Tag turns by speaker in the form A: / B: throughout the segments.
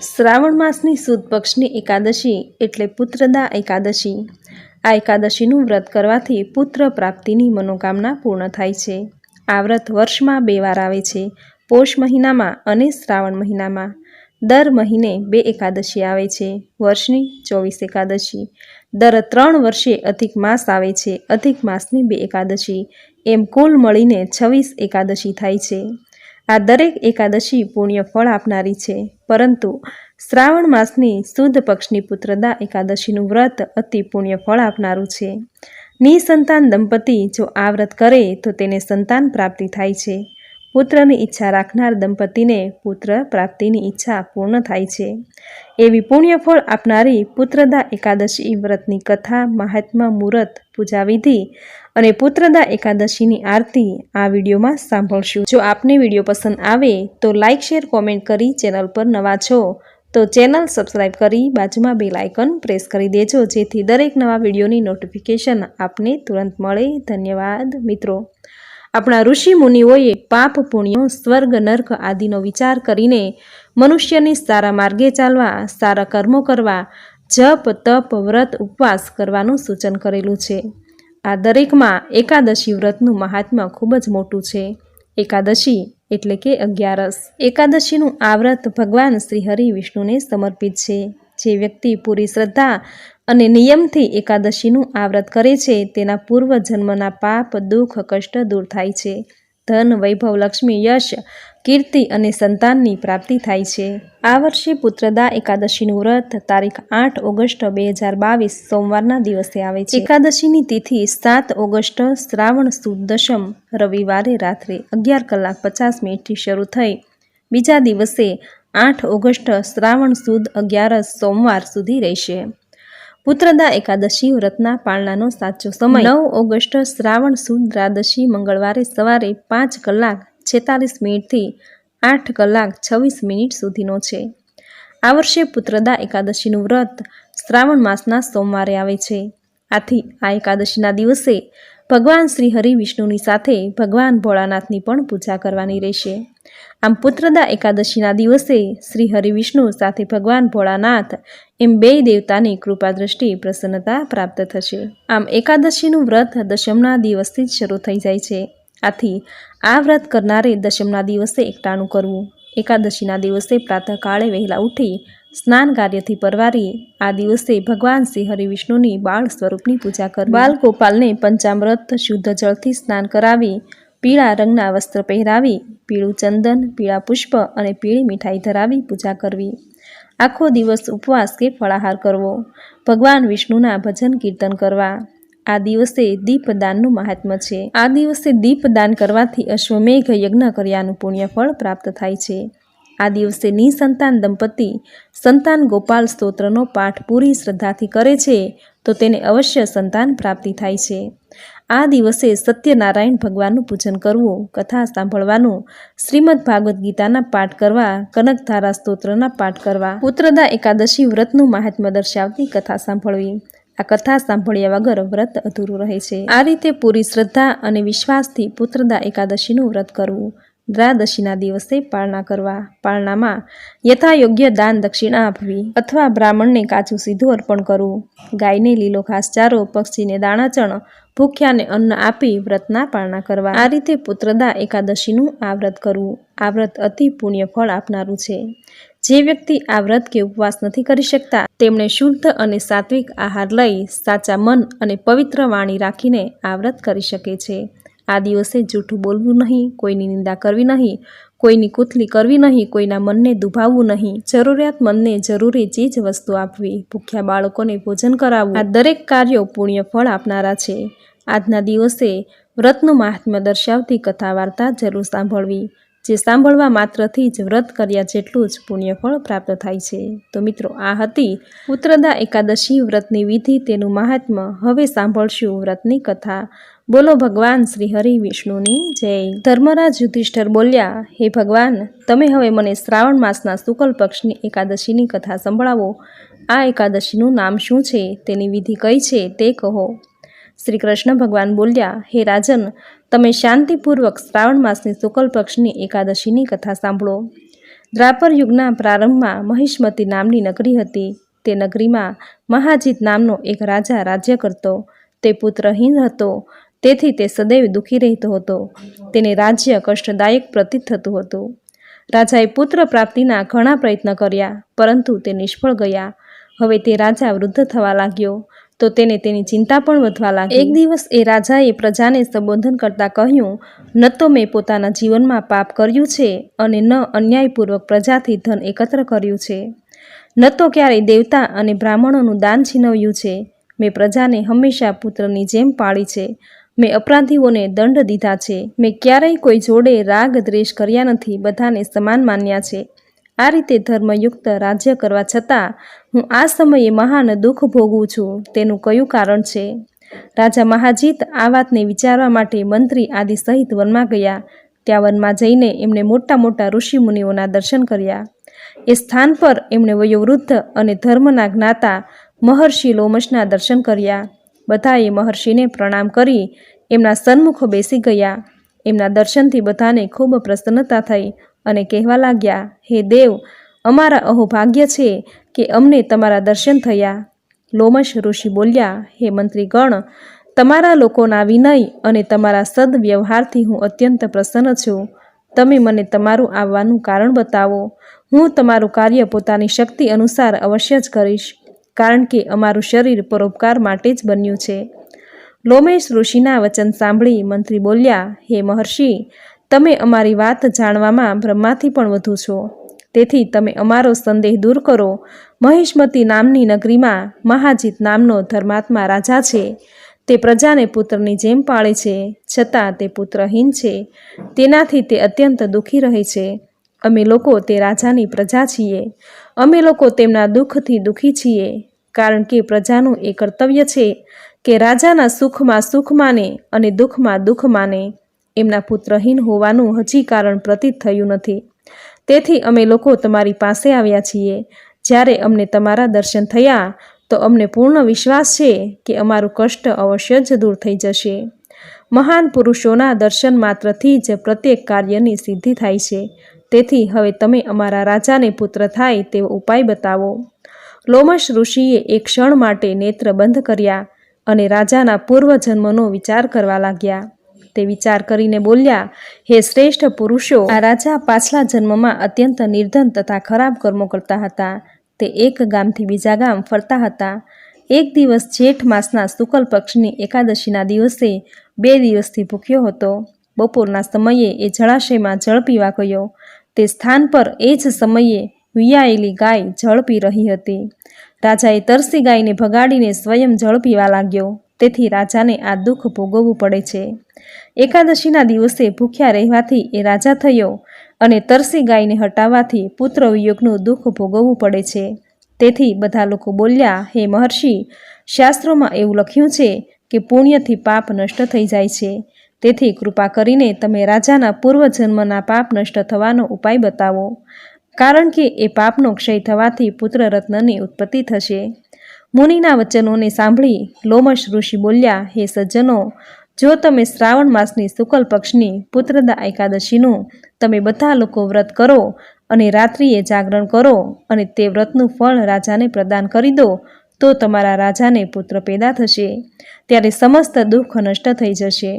A: શ્રાવણ માસની સુદ પક્ષની એકાદશી એટલે પુત્રદા એકાદશી. આ એકાદશીનું વ્રત કરવાથી પુત્ર પ્રાપ્તિની મનોકામના પૂર્ણ થાય છે. આ વ્રત વર્ષમાં બે વાર આવે છે. પોષ મહિનામાં અને શ્રાવણ મહિનામાં. દર મહિને બે એકાદશી આવે છે. વર્ષની ચોવીસ એકાદશી. દર ત્રણ વર્ષે અધિક માસ આવે છે. અધિક માસની બે એકાદશી. એમ કુલ મળીને છવ્વીસ એકાદશી થાય છે. આ દરેક એકાદશી પુણ્ય ફળ આપનારી છે. પરંતુ શ્રાવણ માસની શુદ્ધ પક્ષની પુત્રદા એકાદશીનું વ્રત અતિ પુણ્ય ફળ આપનારું છે. નિસંતાન દંપતી જો આ વ્રત કરે તો તેને સંતાન પ્રાપ્તિ થાય છે. પુત્રની ઈચ્છા રાખનાર દંપતીને પુત્ર પ્રાપ્તિની ઈચ્છા પૂર્ણ થાય છે. એવી પુણ્યફળ આપનારી પુત્રદા એકાદશી વ્રતની કથા મહાત્મા મુહૂર્ત પૂજાવિધિ અને પુત્રદા એકાદશીની આરતી આ વિડીયોમાં સાંભળશું. જો આપને વીડિયો પસંદ આવે તો લાઇક શેર, કોમેન્ટ કરી ચેનલ પર નવા છો તો ચેનલ સબસ્ક્રાઇબ કરી બાજુમાં બેલ આઇકન પ્રેસ કરી દેજો જેથી દરેક નવા વિડીયોની નોટિફિકેશન આપને તુરંત મળે. ધન્યવાદ મિત્રો. આપણા ઋષિ મુનિઓએ પાપ પુણ્યો, સ્વર્ગ, નર્ક આદિનો વિચાર કરીને મનુષ્યને સારા માર્ગે ચાલવા, સારા કર્મો કરવા, જપ, તપ, વ્રત, ઉપવાસ કરવાનું સૂચન કરેલું છે. આ દરેકમાં એકાદશી વ્રતનું મહાત્મ્ય ખૂબ જ મોટું છે. એકાદશી એટલે કે અગિયારસ. એકાદશીનું આ વ્રત ભગવાન શ્રી હરિ વિષ્ણુને સમર્પિત છે. જે વ્યક્તિ પૂરી શ્રદ્ધા અને નિયમથી એકાદશીનું આવ્રત કરે છે, તેના પૂર્વ જન્મના પાપ, દુઃખ, કષ્ટ દૂર થાય છે. ધન, વૈભવ, લક્ષ્મી, યશ, કીર્તિ અને સંતાનની પ્રાપ્તિ થાય છે. આ વર્ષે પુત્રદા એકાદશીનું વ્રત તારીખ આઠ ઓગસ્ટ બે હજાર બાવીસ સોમવારના દિવસે આવે છે. એકાદશીની તિથિ સાત ઓગસ્ટ શ્રાવણ સુદ દશમ, રવિવારે રાત્રે અગિયાર કલાક પચાસ મિનિટથી શરૂ થઈ. બીજા દિવસે આઠ ઓગસ્ટ શ્રાવણ સુદ અગિયારસ સોમવાર સુધી રહેશે. પુત્રદા એકાદશી વ્રતના પાળનાનો સાચો સમય. નવ ઓગસ્ટ શ્રાવણ સુદ દ્રાદશી મંગળવારે સવારે પાંચ કલાક છેતાલીસ મિનિટથી આઠ કલાક છવ્વીસ મિનિટ સુધીનો છે. આ વર્ષે પુત્રદા એકાદશીનું વ્રત શ્રાવણ માસના સોમવારે આવે છે. આથી આ એકાદશીના દિવસે ભગવાન શ્રી હરિ વિષ્ણુની સાથે ભગવાન ભોળાનાથની પણ પૂજા કરવાની રહેશે. આમ પુત્રદા એકાદશીના દિવસે શ્રી હરિ વિષ્ણુ સાથે ભગવાન ભોળાનાથ એમ બે દેવતાની કૃપા દ્રષ્ટિ પ્રસન્નતા પ્રાપ્ત થશે. આમ એકાદશીનું વ્રત દશમના દિવસથી જ શરૂ થઈ જાય છે. આથી આ વ્રત કરનારે દશમના દિવસે એકટાણું કરવું. એકાદશીના દિવસે પ્રાતઃકાળે વહેલા ઉઠી સ્નાન કાર્યથી પરવારી આ દિવસે ભગવાન શ્રી હરિવિષ્ણુની બાળ સ્વરૂપની પૂજા કરવી. બાલ ગોપાલને પંચામૃત શુદ્ધ જળથી સ્નાન કરાવી, પીળા રંગના વસ્ત્ર પહેરાવી, પીળું ચંદન, પીળા પુષ્પ અને પીળી મીઠાઈ ધરાવી પૂજા કરવી. આખો દિવસ ઉપવાસ કે ફળાહાર કરવો. ભગવાન વિષ્ણુના ભજન કીર્તન કરવા. આ દિવસે દીપદાનનું મહાત્મ્ય છે. આ દિવસે દીપદાન કરવાથી અશ્વમેઘ યજ્ઞ કર્યાનું પુણ્યફળ પ્રાપ્ત થાય છે. આ દિવસે નિસંતાન દંપતી સંતાન ગોપાલ સ્તોત્રનો પાઠ પૂરી શ્રદ્ધાથી કરે છે, તો તેને અવશ્ય સંતાન પ્રાપ્તિ થાય છે. આ દિવસે સત્યનારાયણ ભગવાનનું પૂજન કરવું, કથા સાંભળવાનું, શ્રીમદ ભાગવદ્ ગીતાના પાઠ કરવા, કનકધારા સ્તોત્રના પાઠ કરવા, પુત્રદા એકાદશી વ્રતનું મહાત્મ્ય દર્શાવતી કથા સાંભળવી. આ કથા સાંભળ્યા વગર વ્રત અધૂરું રહે છે. આ રીતે પૂરી શ્રદ્ધા અને વિશ્વાસથી પુત્રદા એકાદશીનું વ્રત કરવું. દ્વાદશીના દિવસે પાળના કરવા. પાળનામાં યથાયોગ્ય દાન દક્ષિણા આપવી અથવા બ્રાહ્મણને કાચું સીધું અર્પણ કરવું. ગાયને લીલો ઘાસચારો, પક્ષીને દાણાચણ, ભૂખ્યાને અન્ન આપી વ્રતના પાળના કરવા. આ રીતે પુત્રદા એકાદશીનું આ વ્રત કરવું. આ વ્રત અતિ પુણ્ય ફળ આપનારું છે. જે વ્યક્તિ આ વ્રત કે ઉપવાસ નથી કરી શકતા, તેમણે શુદ્ધ અને સાત્વિક આહાર લઈ સાચા મન અને પવિત્ર વાણી રાખીને આ વ્રત કરી શકે છે. આ દિવસે જૂઠું બોલવું નહીં, કોઈની નિંદા કરવી નહીં, કોઈની કુથલી કરવી નહીં, કોઈના મનને દુભાવવું નહીં. જરૂરિયાતમંદને જરૂરી ચીજ વસ્તુ આપવી, ભૂખ્યા બાળકોને ભોજન કરાવવું. આ દરેક કાર્યો પુણ્ય ફળ આપનારા છે. આજના દિવસે વ્રતનું મહાત્મ્ય દર્શાવતી કથા વાર્તા જરૂર સાંભળવી, જે સાંભળવા માત્રથી જ વ્રત કર્યા જેટલું જ પુણ્યફળ પ્રાપ્ત થાય છે. તો મિત્રો, આ હતી પુત્રદા એકાદશી વ્રતની વિધિ. તેનું મહાત્મ્ય હવે સાંભળશું વ્રતની કથા. બોલો ભગવાન શ્રી હરિ વિષ્ણુની જય. ધર્મરાજ યુધિષ્ઠર બોલ્યા, હે ભગવાન, તમે હવે મને શ્રાવણ માસના શુકલ પક્ષની એકાદશીની કથા સંભળાવો. આ એકાદશીનું નામ શું છે? તેની વિધિ કઈ છે તે કહો. શ્રી કૃષ્ણ ભગવાન બોલ્યા, હે રાજન, તમે શાંતિપૂર્વક શ્રાવણ માસની શુકલ પક્ષની એકાદશીની કથા સાંભળો. દ્રાપર યુગના પ્રારંભમાં મહિષ્મતી નામની નગરી હતી. તે નગરીમાં મહાજીત નામનો એક રાજા રાજ્ય કરતો. તે પુત્રહીન હતો. તેથી તે સદૈવ દુઃખી રહેતો હતો. તેને રાજ્ય કષ્ટદાયક પ્રતીત થતું હતું. રાજાએ પુત્ર પ્રાપ્તિના ઘણા પ્રયત્ન કર્યા, પરંતુ તે નિષ્ફળ ગયા. હવે તે રાજા વૃદ્ધ થવા લાગ્યો, તો તેને તેની ચિંતા પણ વધવા લાગી. એક દિવસ એ રાજાએ પ્રજાને સંબોધન કરતાં કહ્યું, ન તો મેં પોતાના જીવનમાં પાપ કર્યું છે અને ન અન્યાયપૂર્વક પ્રજાથી ધન એકત્ર કર્યું છે. ન તો ક્યારેય દેવતા અને બ્રાહ્મણોનું દાન છીનવ્યું છે. મેં પ્રજાને હંમેશા પુત્રની જેમ પાળી છે. મેં અપરાધીઓને દંડ દીધા છે. મેં ક્યારેય કોઈ જોડે રાગ દ્વેષ કર્યા નથી. બધાને સમાન માન્યા છે. આ રીતે ધર્મયુક્ત રાજ્ય કરવા છતાં હું આ સમયે મહાન દુઃખ ભોગવું છું. તેનું કયું કારણ છે? રાજા મહાજીત આ વાતને વિચારવા માટે મંત્રી આદિ સહિત વનમાં ગયા. ત્યાં વનમાં જઈને એમણે મોટા મોટા ઋષિમુનિઓના દર્શન કર્યા. એ સ્થાન પર એમણે વયોવૃદ્ધ અને ધર્મના જ્ઞાતા મહર્ષિ લોમશના દર્શન કર્યા. બધાએ મહર્ષિને પ્રણામ કરી, એમના સન્મુખ બેસી ગયા. એમના દર્શનથી બધાને ખૂબ પ્રસન્નતા થઈ અને કહેવા લાગ્યા, હે દેવ, અમારા અહોભાગ્ય છે કે અમને તમારા દર્શન થયા. લોમશ ઋષિ બોલ્યા, હે મંત્રીગણ, તમારા લોકોના વિનય અને તમારા સદવ્યવહારથી હું અત્યંત પ્રસન્ન છું. તમે મને તમારું આવવાનું કારણ બતાવો. હું તમારું કાર્ય પોતાની શક્તિ અનુસાર અવશ્ય જ કરીશ. કારણ કે અમારું શરીર પરોપકાર માટે જ બન્યું છે. લોમેશ ઋષિના વચન સાંભળી મંત્રી બોલ્યા, હે મહર્ષિ, તમે અમારી વાત જાણવામાં બ્રહ્માથી પણ વધુ છો. તેથી તમે અમારો સંદેહ દૂર કરો. મહિષ્મતી નામની નગરીમાં મહાજીત નામનો ધર્માત્મા રાજા છે. તે પ્રજાને પુત્રની જેમ પાળે છે, છતાં તે પુત્રહીન છે. તેનાથી તે અત્યંત દુઃખી રહે છે. અમે લોકો તે રાજાની પ્રજા છીએ. અમે લોકો તેમના દુઃખથી દુઃખી છીએ. કારણ કે પ્રજાનું એ કર્તવ્ય છે કે રાજાના સુખમાં સુખ માને અને દુઃખમાં દુઃખ માને. એમના પુત્રહીન હોવાનું હજી કારણ પ્રતીત થયું નથી. તેથી અમે લોકો તમારી પાસે આવ્યા છીએ. જ્યારે અમને તમારા દર્શન થયા, તો અમને પૂર્ણ વિશ્વાસ છે કે અમારું કષ્ટ અવશ્ય જ દૂર થઈ જશે. મહાન પુરુષોના દર્શન માત્રથી જ પ્રત્યેક કાર્યની સિદ્ધિ થાય છે. તેથી હવે તમે અમારા રાજાને પુત્ર થાય તેવો ઉપાય બતાવો. લોમશ ઋષિએ એક ક્ષણ માટે નેત્ર બંધ કર્યા અને રાજાના પૂર્વજન્મનો વિચાર કરવા લાગ્યા. તે વિચાર કરીને બોલ્યા, હે શ્રેષ્ઠ પુરુષો, આ રાજા પાછલા જન્મમાં અત્યંત નિર્ધન તથા ખરાબ કર્મો કરતા હતા. તે એક ગામથી બીજા ગામ ફરતા હતા. એક દિવસ જેઠ માસના શુકલ પક્ષની એકાદશીના દિવસે બે દિવસથી ભૂખ્યો હતો. બપોરના સમયે એ જળાશયમાં જળ પીવા ગયો. તે સ્થાન પર એ જ સમયે વિયાયેલી ગાય જળ રહી હતી. રાજાએ તરસી ગાયને ભગાડીને સ્વયં જળ લાગ્યો. તેથી રાજાને આ દુઃખ ભોગવવું પડે છે. એકાદશીના દિવસે ભૂખ્યા રહેવાથી એ રાજા થયો અને તરસી ગાયને હટાવવાથી પુત્ર વિયોગનું દુઃખ ભોગવવું પડે છે. તેથી બધા લોકો બોલ્યા, હે મહર્ષિ, શાસ્ત્રોમાં એવું લખ્યું છે કે પુણ્યથી પાપ નષ્ટ થઈ જાય છે. તેથી કૃપા કરીને તમે રાજાના પૂર્વજન્મના પાપ નષ્ટ થવાનો ઉપાય બતાવો. કારણ કે એ પાપનો ક્ષય થવાથી પુત્ર રત્નની ઉત્પત્તિ થશે. મુનિના વચનોને સાંભળી લોમશ ઋષિ બોલ્યા, હે સજ્જનો, જો તમે શ્રાવણ માસની શુકલ પક્ષની પુત્રદા એકાદશીનું તમે બધા લોકો વ્રત કરો અને રાત્રિએ જાગરણ કરો અને તે વ્રતનું ફળ રાજાને પ્રદાન કરી દો, તો તમારા રાજાને પુત્ર પેદા થશે. ત્યારે સમસ્ત દુઃખ નષ્ટ થઈ જશે.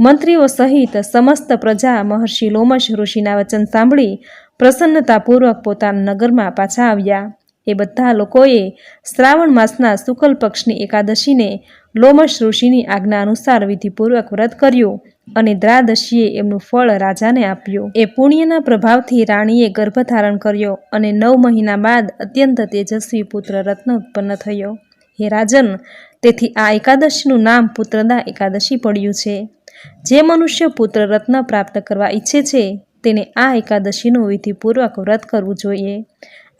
A: મંત્રીઓ સહિત સમસ્ત પ્રજા મહર્ષિ લોમશ ઋષિના વચન સાંભળી પ્રસન્નતાપૂર્વક પોતાના નગરમાં પાછા આવ્યા. એ બધા લોકોએ શ્રાવણ માસના શુકલ પક્ષની એકાદશીને લોમશ ઋષિની આજ્ઞા અનુસાર વિધિપૂર્વક વ્રત કર્યું અને દ્રાદશીએ એમનું ફળ રાજાને આપ્યું. એ પુણ્યના પ્રભાવથી રાણીએ ગર્ભધારણ કર્યો અને નવ મહિના બાદ અત્યંત તેજસ્વી પુત્ર રત્ન ઉત્પન્ન થયો. હે રાજન, તેથી આ એકાદશીનું નામ પુત્રદા એકાદશી પડ્યું છે. જે મનુષ્ય પુત્ર રત્ન પ્રાપ્ત કરવા ઈચ્છે છે તેને આ એકાદશીનું વિધિપૂર્વક વ્રત કરવું જોઈએ.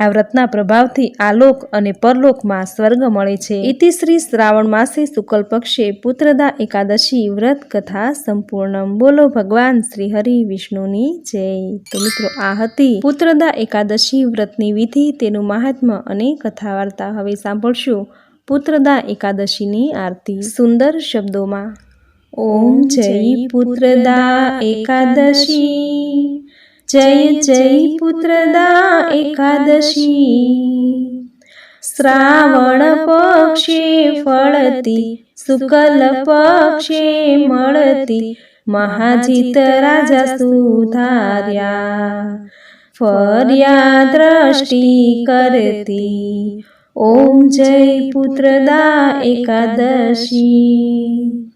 A: આ વ્રતના પ્રભાવથી આલોક અને પરલોકમાં સ્વર્ગ મળે છે. ઇતિશ્રી શ્રાવણ માસે શુકલ પક્ષે પુત્રદા એકાદશી વ્રત કથા સંપૂર્ણ. બોલો ભગવાન શ્રી હરિ વિષ્ણુની જય. તો મિત્રો, આ હતી પુત્રદા એકાદશી વ્રતની વિધિ, તેનું મહાત્મ્ય અને કથા વાર્તા હવે સાંભળશું પુત્રદા એકાદશીની આરતી. સુંદર શબ્દોમાં. એકાદશી. જય જય પુત્રદા એકાદશી. શ્રાવણ પક્ષે ફળતી, શુકલ પક્ષે મળતી, મહાજીત રાજા સુધાર્યા. ફર્યા દ્રષ્ટિ કરતી, ઓમ જય પુત્રદા એકાદશી.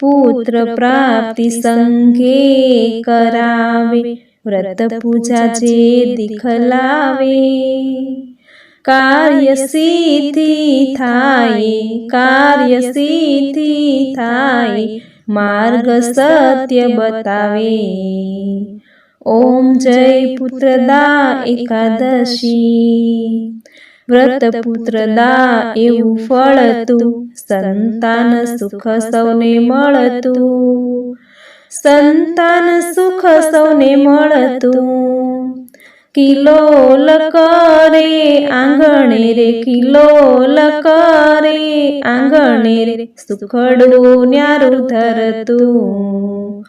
A: પુત્ર પ્રાપ્તિ સંઘે કરાવે વ્રત પૂજા જે દિખલાવે. કાર્ય સિદ્ધિ થાય કાર્ય સિદ્ધિ થાય માર્ગ સત્ય બતાવે. ઓમ જય પુત્રદા એકાદશી. વ્રત પુત્રદા એવું ફળતું, સંતાન સુખ સૌને મળતું, સંતાન સુખ સૌને મળતું. કિલો કરે આંગણે રે, કિલો કરે આંગણે રે, સુખડું ન્યારું ધરતું.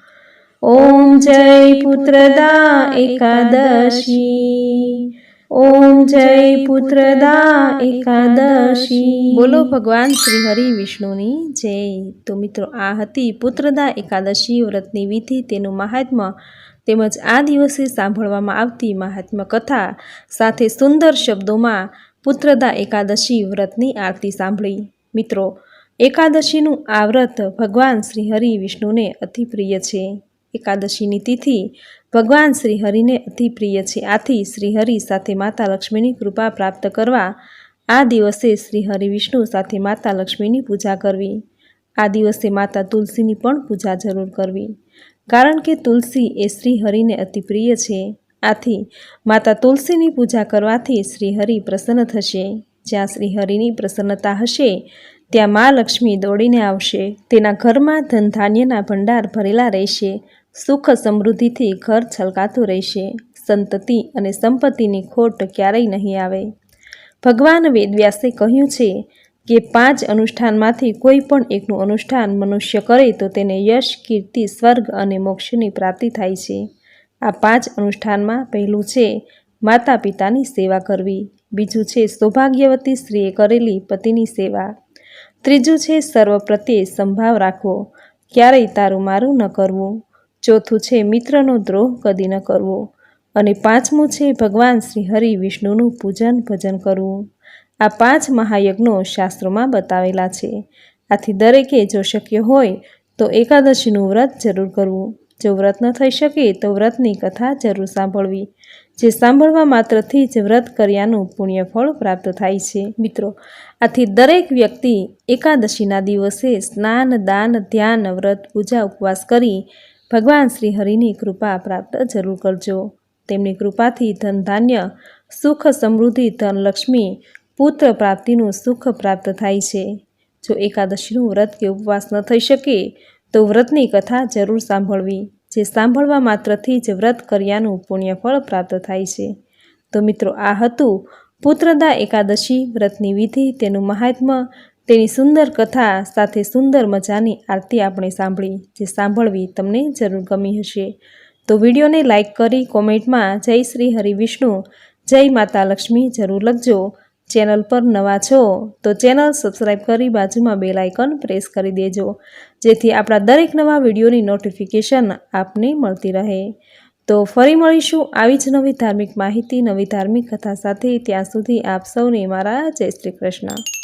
A: ઓમ જય પુત્રદા એકાદશી. ઓમ જય પુત્રદા એકાદશી. બોલો ભગવાન શ્રી હરિ વિષ્ણુની જય. તો મિત્રો, આ હતી પુત્રદા એકાદશી વ્રતની વિધિ. તેનું મહાત્મ્ય તેમજ આ દિવસે સાંભળવામાં આવતી મહાત્મ્ય કથા સાથે સુંદર શબ્દોમાં પુત્રદા એકાદશી વ્રતની આરતી સાંભળી. મિત્રો, એકાદશીનું આ વ્રત ભગવાન શ્રી હરિ વિષ્ણુને અતિ પ્રિય છે. એકાદશીની તિથિ. ભગવાન શ્રી હરિને અતિ પ્રિય છે. આથી શ્રી હરિ સાથે માતા લક્ષ્મીની કૃપા પ્રાપ્ત કરવા આ દિવસે શ્રી હરિ વિષ્ણુ સાથે માતા લક્ષ્મીની પૂજા કરવી. આ દિવસે માતા તુલસીની પણ પૂજા જરૂર કરવી. કારણ કે તુલસી એ શ્રી હરિને અતિ પ્રિય છે. આથી માતા તુલસીની પૂજા કરવાથી શ્રી હરિ પ્રસન્ન થશે. જ્યાં શ્રી હરિની પ્રસન્નતા હશે, ત્યાં મા લક્ષ્મી દોડીને આવશે. તેના ઘરમાં ધન ધાન્યના ભંડાર ભરેલા રહેશે. સુખ સમૃદ્ધિથી ઘર છલકાતું રહેશે. સંતતિ અને સંપત્તિની ખોટ ક્યારેય નહીં આવે. ભગવાન વેદવ્યાસે કહ્યું છે કે પાંચ અનુષ્ઠાનમાંથી કોઈ પણ એકનું અનુષ્ઠાન મનુષ્ય કરે તો તેને યશ, કીર્તિ, સ્વર્ગ અને મોક્ષની પ્રાપ્તિ થાય છે. આ પાંચ અનુષ્ઠાનમાં પહેલું છે માતા પિતાની સેવા કરવી. બીજું છે સૌભાગ્યવતી સ્ત્રીએ કરેલી પતિની સેવા. ત્રીજું છે સર્વ પ્રત્યે સંભાવ રાખવો. ક્યારેય તારું મારું ન કરવું. ચોથું છે, મિત્રનો દ્રોહ કદી ન કરવો. અને પાંચમું છે, ભગવાન શ્રી હરિ વિષ્ણુનું પૂજન ભજન કરવું. આ પાંચ મહાયજ્ઞો શાસ્ત્રોમાં બતાવેલા છે. આથી દરેકે જો શક્ય હોય, તો એકાદશીનું વ્રત જરૂર કરવું. જો વ્રત ન થઈ શકે, તો વ્રતની કથા જરૂર સાંભળવી, જે સાંભળવા માત્રથી જ વ્રત કર્યાનું પુણ્ય ફળ પ્રાપ્ત થાય છે. મિત્રો, આથી દરેક વ્યક્તિ એકાદશીના દિવસે સ્નાન, દાન, ધ્યાન, વ્રત, પૂજા, ઉપવાસ કરી ભગવાન શ્રી હરિની કૃપા પ્રાપ્ત જરૂર કરજો. તેમની કૃપાથી ધન ધાન્ય, સુખ સમૃદ્ધિ, ધન લક્ષ્મી, પુત્ર પ્રાપ્તિનું સુખ પ્રાપ્ત થાય છે. જો એકાદશીનું વ્રત કે ઉપવાસ ન થઈ શકે, તો વ્રતની કથા જરૂર સાંભળવી, જે સાંભળવા માત્રથી જ વ્રત કર્યાનું પુણ્યફળ પ્રાપ્ત થાય છે. તો મિત્રો, આ હતું પુત્રદા એકાદશી વ્રતની વિધિ. તેનું મહાત્મ્ય તેની સુંદર કથા સાથે સુંદર મજાની આરતી આપણે સાંભળી, જે સાંભળવી તમને જરૂર ગમી હશે. તો વિડીયોને લાઇક કરી કોમેન્ટમાં જય શ્રી હરિ વિષ્ણુ, જય માતા લક્ષ્મી જરૂર લખજો. ચેનલ પર નવા છો તો ચેનલ સબસ્ક્રાઈબ કરી બાજુમાં બેલ આઇકન પ્રેસ કરી દેજો, જેથી આપણા દરેક નવા વિડીયોની નોટિફિકેશન આપને મળતી રહે. તો ફરી મળીશું આવી જ નવી ધાર્મિક માહિતી, નવી ધાર્મિક કથા સાથે. ત્યાં સુધી આપ સૌને મારા જય શ્રી કૃષ્ણ.